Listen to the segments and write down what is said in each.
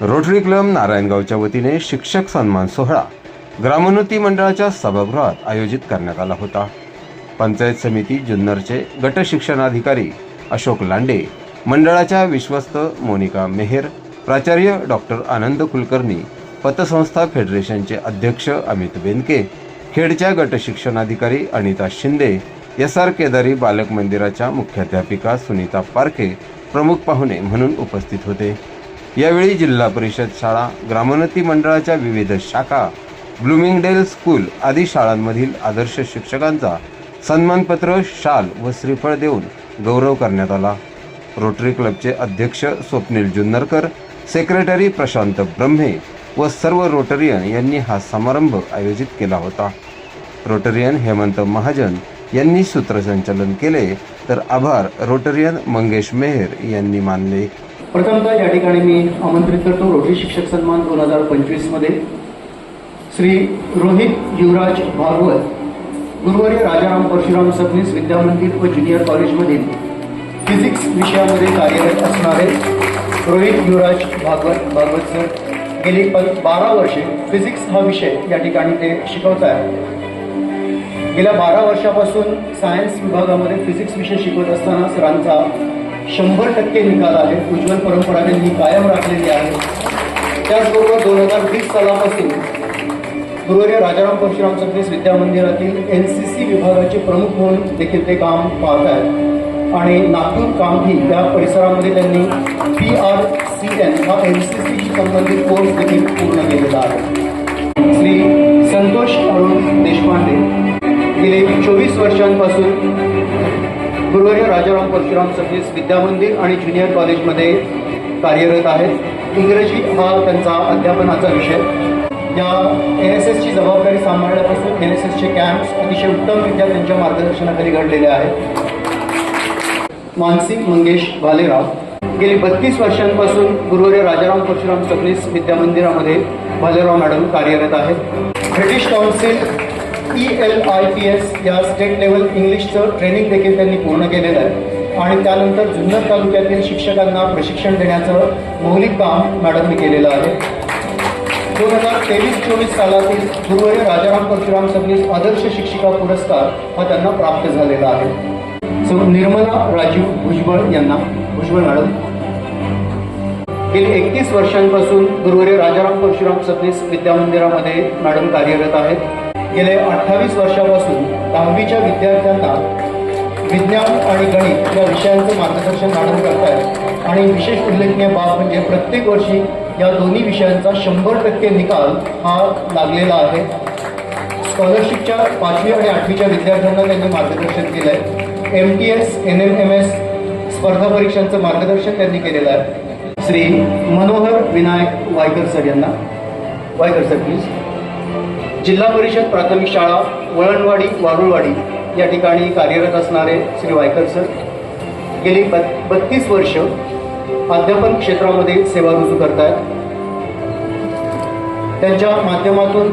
Rotary club नारायणगावच्या वतीने शिक्षक सन्मान सोहळा ग्रामोन्नती मंडळाच्या सभागृहात आयोजित करण्यात आला होता. पंचायत समिती जुन्नरचे गट शिक्षणाधिकारी अशोक लांडे मंडळाच्या विश्वस्त मोनिका मेहेर प्राचार्य डॉक्टर आनंद कुलकर्णी पतसंस्था फेडरेशनचे अध्यक्ष अमित बेनके खेडच्या गट शिक्षणाधिकारी अनिता शिंदे एस आर केदारी बालक मंदिराच्या मुख्याध्यापिका सुनीता पारखे प्रमुख पाहुणे म्हणून उपस्थित होते. यावेळी जिल्हा परिषद शाळा ग्रामोन्नती मंडळाच्या विविध शाखा ब्लुमिंगडेल स्कूल आदी शाळांमधील आदर्श शिक्षकांचा सन्मानपत्र शाल व श्रीफळ देऊन गौरव करण्यात आला. रोटरी क्लबचे अध्यक्ष स्वप्नील जुन्नरकर सेक्रेटरी प्रशांत ब्रह्मे व सर्व रोटरियन यांनी हा समारंभ आयोजित केला होता. रोटरियन हेमंत महाजन यांनी सूत्रसंचालन केले तर आभार रोटरियन मंगेश मेहर यांनी मानले. प्रथमतः या ठिकाणी मी आमंत्रित करतो रोटरी शिक्षक सन्मान दोन हजार पंचवीसमध्ये. श्री रोहित युवराज भागवत गुरुवारी राजाराम परशुराम सबनीस विद्यामंदिर व ज्युनियर कॉलेजमधील फिजिक्स विषयामध्ये कार्यरत असणारे रोहित युवराज भागवत भागवत सर गेली पण बारा वर्षे फिजिक्स हा विषय या ठिकाणी ते शिकवत आहे गेल्या बारा वर्षापासून सायन्स विभागामध्ये फिजिक्स विषय शिकवत असताना सरांचा शंभर टक्के निकाल आहे. उज्ज्वल परंपरा ही कायम राखलेली आहे. त्याचबरोबर दोन हजार वीस सालापासून गुरुवारी राजाराम परशुराम सबनीस विद्या मंदिरातील एन सी सी विभागाचे प्रमुख म्हणून देखील ते काम पाहत आहेत. आणि नागपूर कामठी या परिसरामध्ये त्यांनी पी आर सी एन हा एन सी सीशी संबंधित कोर्स देखील पूर्ण केलेला आहे. श्री संतोष अरुण देशपांडे गेले चोवीस वर्षांपासून गुरुवारी राजाराम परशुराम सबनीस विद्यामंदिर आणि ज्युनियर कॉलेजमध्ये कार्यरत आहेत. इंग्रजी हा त्यांचा अध्यापनाचा विषय. या एन एस एसची जबाबदारी सांभाळल्यापासून एन एस एसचे कॅम्प्स अतिशय उत्तमरित्या त्यांच्या मार्गदर्शनाखाली घडलेले आहेत. मानसिंग मंगेश भालेराव गेली बत्तीस वर्षांपासून गुरुवारी राजाराम परशुराम सबनीस विद्यामंदिरामध्ये भालेराव मॅडम कार्यरत आहेत. British Council E L I P S या स्टेट लेवल इंग्लिशचं ट्रेनिंग देखील त्यांनी पूर्ण केलेलं आहे. आणि त्यानंतर जुन्नर तालुक्यातील शिक्षकांना प्रशिक्षण देण्याचं मौलिक काम मॅडमने केलेलं आहे. दोन हजार तेवीस चोवीस सालातील गुरुवारी राजाराम परशुराम सबनीस आदर्श शिक्षिका पुरस्कार हा त्यांना प्राप्त झालेला आहे. सो निर्मला राजीव भुजबळ यांना भुजबळ मॅडम. गेली एकतीस वर्षांपासून गुरुवारी राजाराम परशुराम सबनीस विद्यामंदिरामध्ये मॅडम कार्यरत आहेत. गेले अठ्ठावीस वर्षापासून दहावीच्या विद्यार्थ्यांना विज्ञान आणि गणित या विषयांचं मार्गदर्शन मॅडम करतायत. आणि विशेष उल्लेखनीय बाब म्हणजे प्रत्येक वर्षी या दोन्ही विषयांचा शंभर टक्के निकाल हा लागलेला आहे. स्कॉलरशिपच्या पाचवी आणि आठवीच्या विद्यार्थ्यांना त्यांनी मार्गदर्शन केलं आहे M T S N M M S स्पर्धा परीक्षांचं मार्गदर्शन त्यांनी केलेलं आहे. श्री मनोहर विनायक वायकर सर यांना. वायकर सर प्लीज जिल्हा परिषद प्राथमिक शाळा वळणवाडी वारुळवाडी या ठिकाणी कार्यरत असणारे श्री वायकर सर. गेली ब बत्तीस वर्ष अध्यापन क्षेत्रामध्ये सेवा रुजू करतायत. त्यांच्या माध्यमातून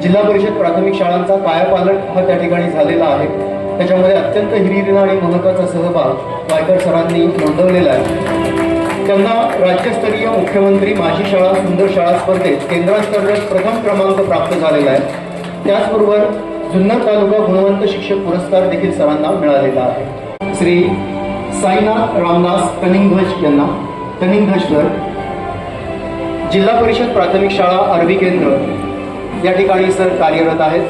जिल्हा परिषद प्राथमिक शाळांचा पायापालट हा त्या ठिकाणी झालेला आहे. त्याच्यामध्ये अत्यंत हिरिरीनं आणि महत्त्वाचा सहभाग वायकर सरांनी नोंदवलेला आहे. त्यांना राज्यस्तरीय मुख्यमंत्री माझी शाळा सुंदर शाळा स्पर्धेत केंद्रांतर्गत प्रथम क्रमांक प्राप्त झालेला आहे. त्याचबरोबर जुन्नर तालुका गुणवंत शिक्षक पुरस्कार देखील सरांना मिळालेला आहे. श्री साईनाथ रामदास कनिंगध्वज यांना कनिंगध्वज सर जिल्हा परिषद प्राथमिक शाळा अरबी केंद्र या ठिकाणी सर कार्यरत आहेत.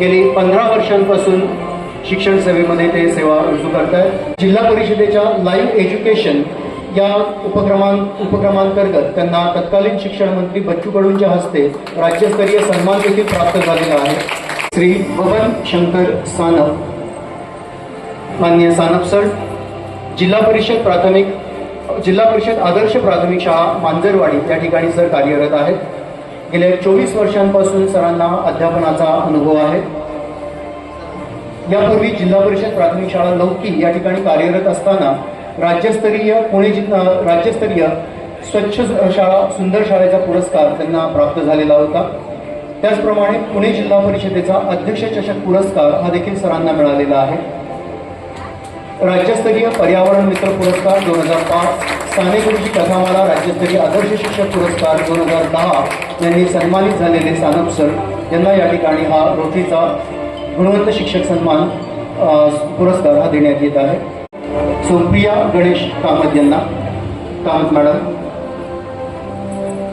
गेली पंधरा वर्षांपासून शिक्षण सेवेमध्ये ते सेवा रुजू करत आहेत जिल्हा परिषदेच्या लाईव्ह एज्युकेशन या उपक्रमां उपक्रमांतर्गत त्यांना तत्कालीन शिक्षण मंत्री बच्चू कडूंच्या हस्ते राज्यस्तरीय सन्मान देखील प्राप्त झालेला आहे. श्री बबन शंकर सानप मान्य सानप सर जिल्हा परिषद प्राथमिक जिल्हा परिषद आदर्श प्राथमिक शाळा मांजरवाडी या ठिकाणी सर कार्यरत आहेत. गेल्या चोवीस वर्षांपासून सरांना अध्यापनाचा अनुभव आहे. यापूर्वी जिल्हा परिषद प्राथमिक शाळा लौकी या ठिकाणी कार्यरत असताना राज्यस्तरीय पुणे जिल्हा राज्यस्तरीय स्वच्छ शाळा सुंदर शाळेचा पुरस्कार त्यांना प्राप्त झालेला होता. त्याचप्रमाणे पुणे जिल्हा परिषदेचा अध्यक्ष चषक पुरस्कार हा देखील सरांना मिळालेला आहे. राज्यस्तरीय पर्यावरण मित्र पुरस्कार दोन हजार पाच साने गुरुजी कथामाला राज्यस्तरीय आदर्श शिक्षक पुरस्कार दोन हजार दहा यांनी सन्मानित झालेले सानप सर यांना या ठिकाणी हा रोखीचा गुणवंत शिक्षक सन्मान पुरस्कार हा देण्यात येत आहे. सुप्रिया गणेश कामत यांना. Kamat madam.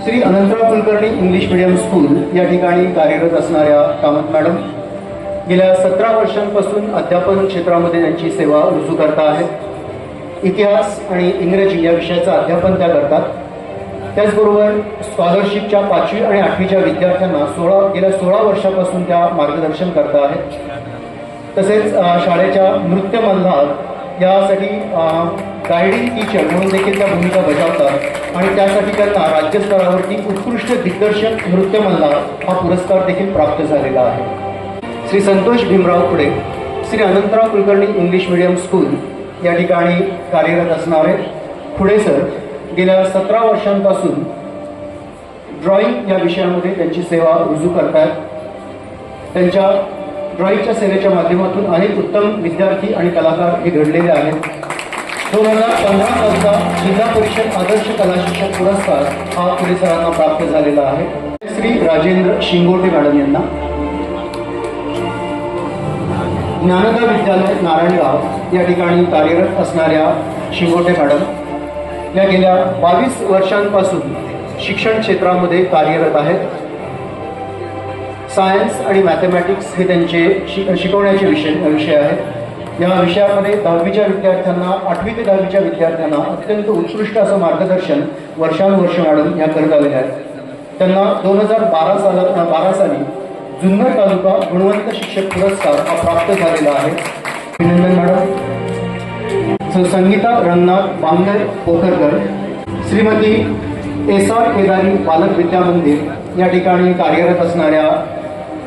Shri Anantrao Kulkarni English medium school या ठिकाणी कार्यरत असणाऱ्या कामत मॅडम गेल्या सतरा वर्षांपासून अध्यापन क्षेत्रामध्ये त्यांची सेवा रुजू करता आहेत. इतिहास आणि इंग्रजी या विषयाचं अध्यापन त्या करतात. त्याचबरोबर स्कॉलरशिपच्या पाचवी आणि आठवीच्या विद्यार्थ्यांना सोळा गेल्या सोळा वर्षापासून त्या मार्गदर्शन करत आहेत. तसेच शाळेच्या नृत्य मल्हार यासाठी गायडिंग टीचर म्हणून देखील त्या भूमिका बजावतात आणि त्यासाठी त्यांना राज्यस्तरावरती उत्कृष्ट दिग्दर्शक नृत्यमल्ला हा पुरस्कार देखील प्राप्त झालेला आहे. श्री संतोष भीमराव पुढे Shri Anantrao Kulkarni English medium school या ठिकाणी कार्यरत असणारे. खुडे सर गेल्या सतरा वर्षांपासून ड्रॉइंग या विषयामध्ये त्यांची सेवा रुजू करतात त्यांच्या ड्रॉइंगच्या सेवेच्या माध्यमातून अनेक उत्तम विद्यार्थी आणि कलाकार हे घडलेले आहेत. दोन हजार पंधरा सालचा जिल्हा परिषद आदर्श कला शिक्षक पुरस्कार हा पुढे सरांना प्राप्त झालेला आहे. श्री राजेंद्र शिंगोटे मॅडम यांना. ज्ञानदा विद्यालय नारायणगाव या ठिकाणी कार्यरत असणाऱ्या शिंगोटे मॅडम या गेल्या बावीस वर्षांपासून शिक्षण क्षेत्रामध्ये कार्यरत आहेत. सायन्स आणि मॅथमॅटिक्स हे त्यांचे शिक शिकवण्याचे विषय विषय आहेत. या विषयामध्ये दहावीच्या विद्यार्थ्यांना आठवी ते दहावीच्या विद्यार्थ्यांना अत्यंत उत्कृष्ट असं मार्गदर्शन वर्षानुवर्ष मॅडम ह्या करत आलेल्या आहेत. त्यांना दोन हजार बारा साला बारा साली जुन्नर तालुका गुणवंत शिक्षक पुरस्कार हा प्राप्त झालेला आहे. अभिनंदन madam. Sangeeta Ranganath Bangar Pokharkar Shrimati S R Kedari Balak Vidya Mandir या ठिकाणी कार्यरत असणाऱ्या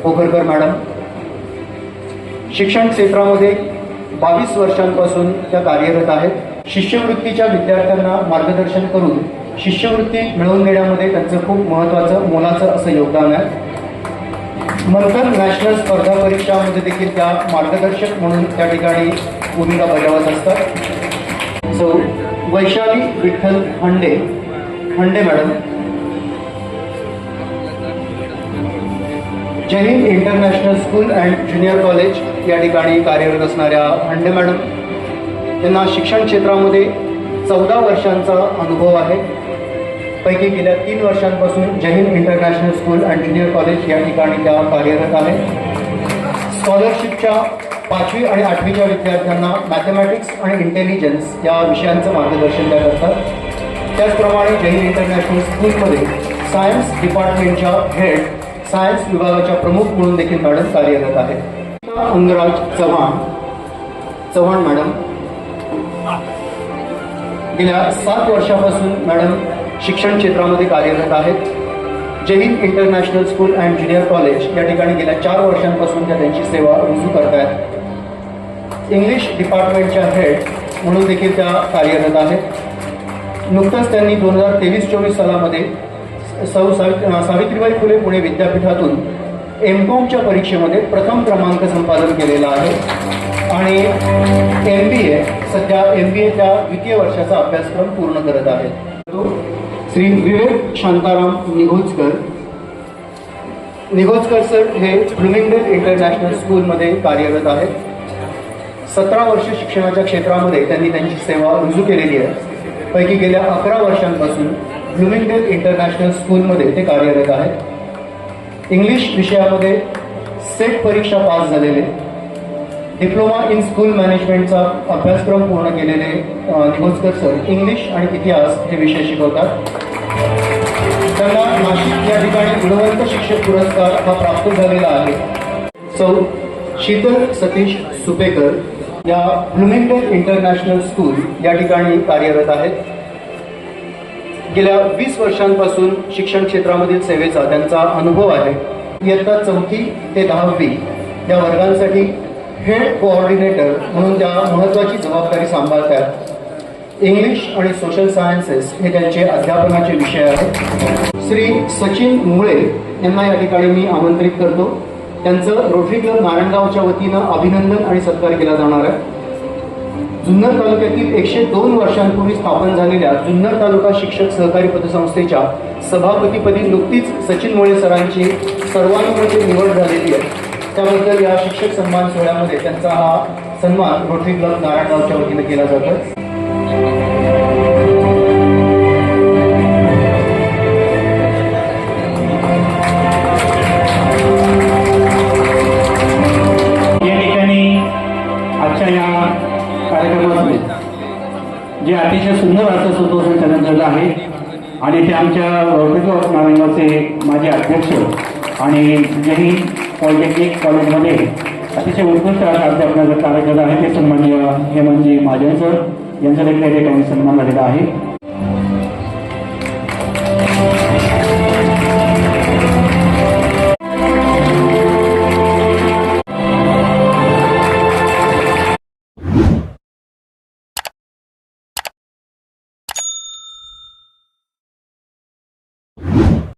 खोबरकर मॅडम. शिक्षण क्षेत्रामध्ये बावीस वर्षांपासून त्या कार्यरत आहेत. शिष्यवृत्तीच्या विद्यार्थ्यांना मार्गदर्शन करून शिष्यवृत्ती मिळवून देण्यामध्ये त्यांचं खूप महत्त्वाचं मोलाचं असं योगदान आहे. मंथन नॅशनल स्पर्धा परीक्षामध्ये देखील त्या मार्गदर्शक म्हणून त्या ठिकाणी भूमिका बजावत असतात. So Vaishali Vitthal Hande. Hande madam Hind international school and junior college या ठिकाणी कार्यरत असणाऱ्या हंडे मॅडम त्यांना शिक्षण क्षेत्रामध्ये चौदा वर्षांचा अनुभव आहे. पैकी गेल्या तीन वर्षांपासून Jai Hind international school and junior college या ठिकाणी त्या कार्यरत आहेत स्कॉलरशिपच्या पाचवी आणि आठवीच्या विद्यार्थ्यांना मॅथमॅटिक्स आणि इंटेलिजन्स या विषयांचं मार्गदर्शन त्या करतात. त्याचप्रमाणे जय हिंद इंटरनॅशनल स्कूलमध्ये सायन्स डिपार्टमेंटच्या हेड सायन्स विभागाच्या प्रमुख म्हणून देखील मॅडम कार्यरत आहेत. अंगराज चव्हाण. चव्हाण मॅडम. गेल्या सात वर्षापासून मॅडम शिक्षण क्षेत्रामध्ये कार्यरत आहेत. Jai international school and junior college या ठिकाणी गेल्या चार वर्षांपासून त्या त्यांची सेवा रुजू करत आहेत इंग्लिश डिपार्टमेंटच्या हेड म्हणून देखील त्या कार्यरत आहेत. नुकतंच त्यांनी दोन हजार तेवीस चोवीस सालामध्ये सौ सावित्रीबाई फुले पुणे विद्यापीठातून एम कॉमच्या परीक्षेमध्ये प्रथम क्रमांक संपादन केलेला आहे. आणि एम बी ए सध्या एम बी एच्या द्वितीय वर्षाचा अभ्यासक्रम पूर्ण करत आहेत. श्री विवेक शांताराम निघोजकर निघोजकर सर हे ब्लुमिंगडेल इंटरनॅशनल स्कूलमध्ये कार्यरत आहेत. सतरा वर्ष शिक्षणाच्या क्षेत्रामध्ये त्यांनी त्यांची सेवा रुजू केलेली आहे. पैकी गेल्या अकरा वर्षांपासून ब्लुमिंगडेल इंटरनॅशनल स्कूलमध्ये ते कार्यरत आहेत. इंग्लिश विषयामध्ये सेट परीक्षा पास झालेले. डिप्लोमा इन स्कूल मॅनेजमेंटचा अभ्यासक्रम पूर्ण केलेले निगोजकर सर इंग्लिश आणि इतिहास हे विषय शिकवतात. त्यांना नाशिक या ठिकाणी गुणवंत शिक्षक पुरस्कार हा प्राप्त झालेला आहे. सौ शीतल सतीश सुपेकर या ब्लुमिंगडेल इंटरनॅशनल स्कूल या ठिकाणी कार्यरत आहेत. गेल्या वीस वर्षांपासून शिक्षण क्षेत्रामधील सेवेचा त्यांचा अनुभव आहे. इयत्ता चौथी ते दहावी या वर्गांसाठी हेड कोऑर्डिनेटर म्हणून त्या महत्त्वाची जबाबदारी सांभाळतात. इंग्लिश आणि सोशल सायन्सेस हे त्यांचे अध्यापनाचे विषय आहेत. श्री सचिन मुळे यांना या ठिकाणी मी आमंत्रित करतो. त्यांचं रोटरी क्लब नारायणगावच्या वतीनं अभिनंदन आणि सत्कार केला जाणार आहे. जुन्नर तालुक्यातील एकशे दोन वर्षांपूर्वी स्थापन झालेल्या जुन्नर तालुका शिक्षक सहकारी पतसंस्थेच्या सभापतीपदी नुकतीच सचिन मोळे सरांची सर्वानुमते निवड झालेली आहे. त्याबद्दल या शिक्षक सन्मान सोहळ्यामध्ये त्यांचा हा सन्मान रोटरी क्लब नारायणगावच्या वतीनं केला जातो. करण्यात झालं आहे. आणि ते आमच्या रोटरी ऑफ नारायणगावचे अध्यक्ष आणि जेही पॉलिटेक्निक कॉलेजमध्ये अतिशय उत्कृष्ट अशा अध्यापनाचं कार्य केलं आहे ते सन्माननीय हेमंतजी महाजन सर यांचा देखील या ठिकाणी सन्मान झालेला आहे.